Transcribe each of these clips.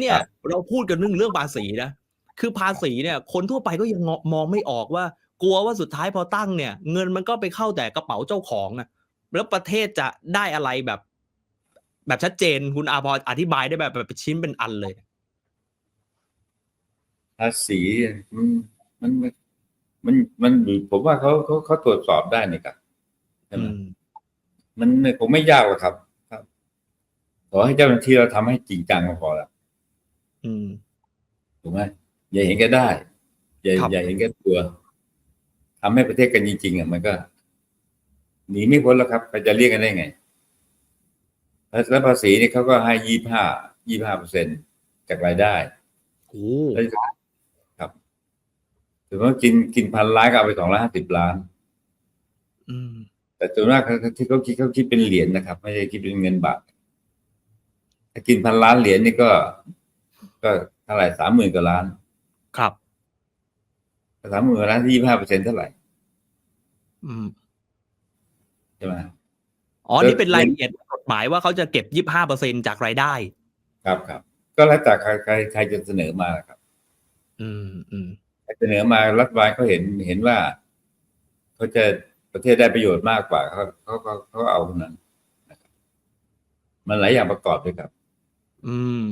เนี่ยครับเราพูดกันเรื่องเรื่องภาษีนะคือภาษีเนี่ย คนทั่วไปก็ยังมองไม่ออกว่า กลัวว่าสุดท้ายพอตั้งเนี่ย เงินมันก็ไปเข้าแต่กระเป๋าเจ้าของอะแล้วประเทศจะได้อะไรแบบ แบบชัดเจนคุณอาพออธิบายได้แบบแบบชิ้นเป็นอันเลย ภาษีมันมันมันมันอยู่ผมว่าเขาเขาเขาตรวจสอบได้นี่ครับใช่ไหมอืมมันคงไม่ยากหรอกครับ ครับขอให้เจ้าหน้าที่เราทำให้จริงจังก็พอละ อืมถูกไหมอย่าเห็นแก็ได้อย่าครับอย่าเห็นแก็ตัวทำให้ประเทศกันจริงๆอะมันก็หนีไม่พ้นแล้วครับใครจะเรียกกันได้ไงแล้วภาษีนี่เขาก็ให้ยี่ห้ายี่ห้าเปอร์เซ็นจากรายได้โอ้แล้วครับถือว่ากินกินพันล้านก็เอาไปสองร้อยห้าสิบล้าน อืม แต่ส่วนมากเขาที่เขาคิดเขาคิดเป็นเหรียญนะครับ ไม่ใช่คิดเป็นเงินบาทถ้ากินพันล้านเหรียญนี่ก็ ก็เท่าไหร่สามหมื่นกว่าล้านครับ สามหมื่นกว่าล้านที่ยี่ห้าเปอร์เซ็นเท่าไหร่ อืมใช่ไหมอ๋อ นี่เป็นรายละเอียดกฎหมายว่าเขาจะเก็บยี่ห้าเปอร์เซ็นจากรายได้ ครับครับ ก็แล้วแต่ใครใครใครจะเสนอมาครับ อืมอืมใครเสนอมารัฐบาลเขาเห็นเห็นว่าเขาจะประเทศได้ประโยชน์มากกว่าเขาเขาเขาเขาเอาคนนั้นนะครับมันหลายอย่างประกอบด้วยครับ อืม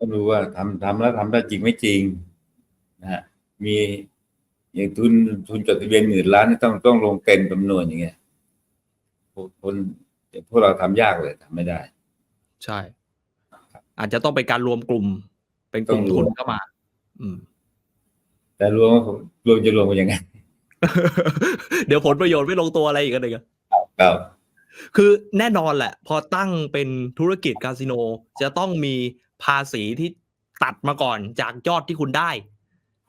ต้องรู้ว่าทำทำแล้วทำได้จริงไม่จริงนะฮะมีอย่างทุนทุนจดทะเบียนหมื่นล้านนี่ต้องต้องลงเต็มจำนวนอย่างเงี้ยพวกคนพวกเราทำยากเลยทำไม่ได้ ใช่ อาจจะต้องเป็นการรวมกลุ่ม เป็นกลุ่มต้องรวมทุนเข้ามา อืม แต่รวมรวมจะรวมกันยังไงเดี๋ยวผลประโยชน์ไม่ลงตัวอะไรอีกกันเลยครับคือแน่นอนแหละ พอตั้งเป็นธุรกิจคาสิโนจะต้องมี ภาษีที่ตัดมาก่อนจากยอดที่คุณได้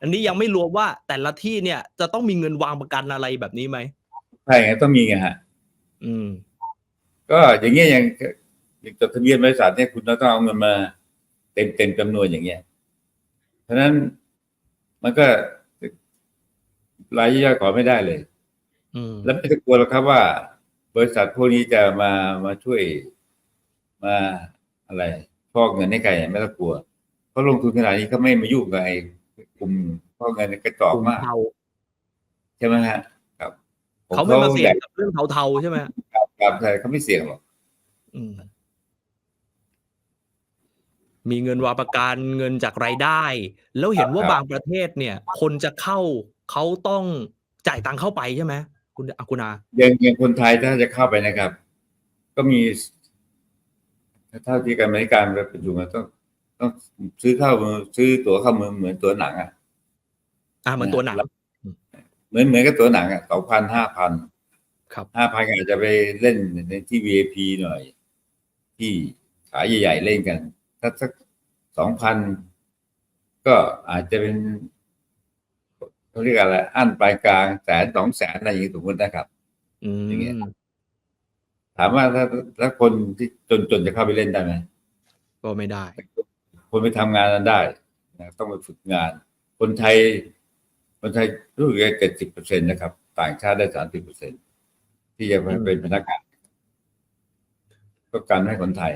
อันนี้ยังไม่รวมว่าแต่ละที่เนี่ย จะต้องมีเงินวางประกันอะไรแบบนี้ไหมใช่ไงต้องมีไงฮะ อืม ก็อย่างเงี้ยอย่างอย่างจดทะเบียนบริษัทเนี่ยคุณต้องเอาเงินมาเต็มเต็มจำนวนอย่างเงี้ย เพราะฉะนั้นมันก็รายย่อยขอไม่ได้เลยอืมแล้วไม่ต้องกลัวหรอกครับว่า บริษัทพวกนี้จะมามาช่วยมาอะไร ฟอกเงินให้ใครไม่ต้องกลัวเขาลงทุนขนาดนี้เขาไม่มายุ่งกับไอ้กลุ่มฟอกเงินกระจอกมากเทาใช่ไหมฮะครับผเขาไม่มาเสี่ยแดงกกับเรื่องเทาๆใช่ไหมครับใช่เขาไม่เสี่ยงหรอกอืมมีเงินวางประกันเงินจากรายได้ แล้วเห็นว่าบางประเทศเนี่ย คนจะเข้าเขาต้องจ่ายตังค์เข้าไปใช่ไหมคุณอาคุณอาอย่างอย่างคนไทยถ้าจะเข้าไปนะครับ ก็มี เท่าที่การบริการไปประชุมอะต้อง ต้องซื้อเข้ามือซื้อตั๋วเข้ามือเหมือนตั๋วหนังอะอ่าเหมือนตัวหนังเหมือนเหมือนกับตั๋วหนังอะสองพันห้าพันครับห้าพันอาจจะไปเล่นในที่ VIP หน่อย ที่ขายใหญ่ๆเล่นกัน ถ้าสักสองพันก็อาจจะเป็นเขาเรียกอะไรอั้นปลายกลางแสนสองแสนอะไรอย่างนี้สมมตินะครับ อืมอย่างเงี้ย ถามว่าถ้าถ้าคนที่จนๆจะเข้าไปเล่นได้ไหมก็ไม่ได้ คนไปทำงานนั้นได้นะต้องไปฝึกงาน คนไทย คนไทยรู้สึกเจ็ดสิบเปอร์เซ็นต์นะครับ ต่างชาติได้สามสิบเปอร์เซ็นที่จะไปอืมเป็นพนักงานก็การให้คนไทย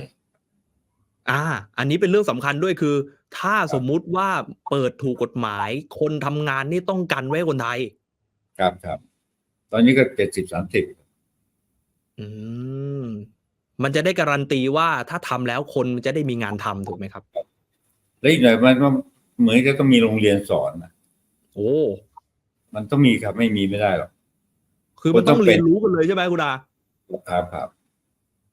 อ่า อันนี้เป็นเรื่องสำคัญด้วยคือ ถ้าสมมุติว่าเปิดถูกกฎหมาย คนทำงานนี่ต้องกันไว้คนไทย ครับครับ ตอนนี้ก็เจ็ดสิบสามสิบ อืม มันจะได้การันตีว่าถ้าทำแล้วคนมันจะได้มีงานทำถูกไหมครับ แล้วอีกหน่อยมันก็เหมือนจะต้องมีโรงเรียนสอนนะโอ้ มันต้องมีครับไม่มีไม่ได้หรอก คือมันคนต้ต้อองงเรียนเป็นรู้กันเลยใช่ไหมคุณอาครับครับ